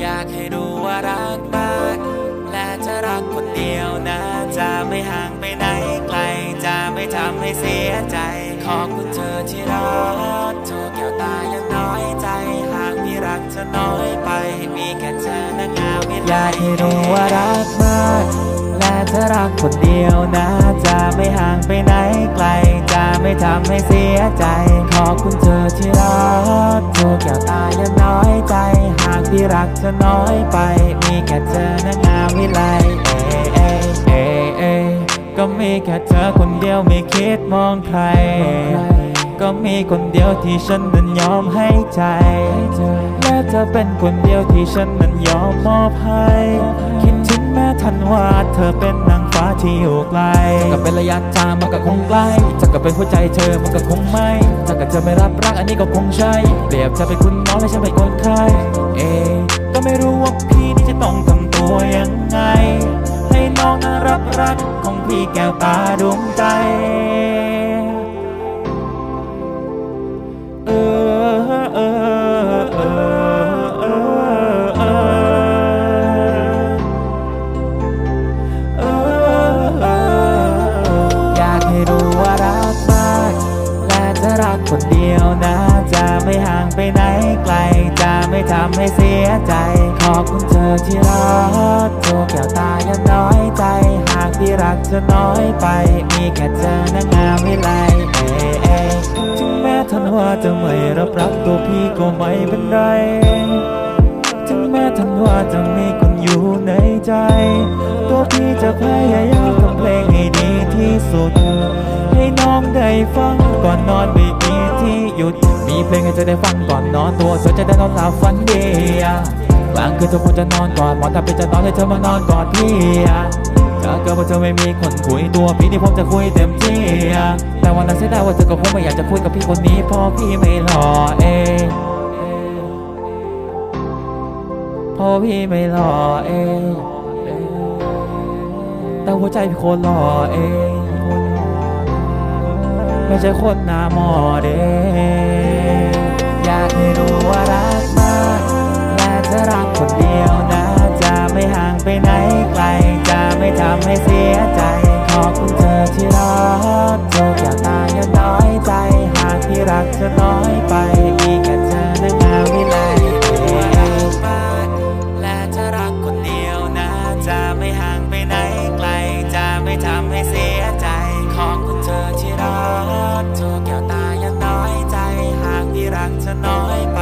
อยากให้รู้ว่ารักมาก และจะรักคนเดียวนะ จะไม่ห่างไปไหนไกล จะไม่ทำให้เสียใจ ขอบคุณเธอที่รักโธอแก้วตายังน้อยใจ หากมีรักจะน้อยไป มีแค่เธอนางามวิไลอยากให้รู้ว่ารักมาก และจะรักคนเดียวนะ จะไม่ห่างไปไหนไกล จะไม่ทำให้เสียใจ ขอบคุณเธอที่รักโธอแก้วตายังน้อยใจากพี่รักเธอน้อยไป มีแค่เธอนะงามวิไลเอเอเอเอก็มีแค่เธอคนเดียวไม่คิดมองใคร ก็มีคนเดียวที่ฉันนั้นยอมให้ใจ และเธอเป็นคนเดียวที่ฉันนั้นยอมมอบให้ คิดถึงแม้ทันว่าเธอเป็นนาง ฟ้าที่อยู่ไกลจะกับเป็นระยะทางมันก็คงใกล้จะกับเป็นหัวใจเธอมันก็คงไม่ถ้าเกิดเธอไม่รับรักอันนี้ก็คงใช่เปรียบเธอเป็นคุณน้องและฉันเป็นคนไข้เอะก็ไม่รู้ว่าพี่นี่จะต้องทำตัวยังไง ให้น้องรับรักของพี่แก้วตาดวงใจ รักคนเดียวนะ จะไม่ห่างไปไหนไกล จะไม่ทำให้เสียใจ ขอบคุณเธอที่รักทุกแก้วตายังน้อยใจ หากที่รักจะน้อยไป มีแค่เธอนะงามวิไลเอเอถึงแม้ท่านว่าจะไม่รับรักตัวพี่ก็ไม่เป็นไร ถึงแม้ท่านว่าจะมีคนอยู่ในใจ ตัวพี่จะพยายามทำเพลงให้ดีที่สุด ให้น้องได้ฟังก่อนนอนไม่มีที่ห ยุด มีเพลงให้เธอได้ฟังก่อนนอนตัวเธอจะได้นอนหลับฝันดีกลางคืนเธอคงจะนอนก่อนหมอนถ้าเป็นจะนอนให้เธอมานอนกอดพี่ถ้าเกิดว่าเธอไม่มีคนคุยตัวพี่นี่ผมจะคุยเต็มที่แต่วันนั้นเสียดายว่าเธอก็คงไม่อยากจะคุยกับพี่คนนี้เพราะพี่ไม่หล่อเองเพราะพี่ไม่หล่อเองแต่หัวใจพี่คนหล่อเอง ไม่ใช่คนหน้าหมอเด้อยาก ให้รู้ว่ารักมากและจะรักางจะน้อยไป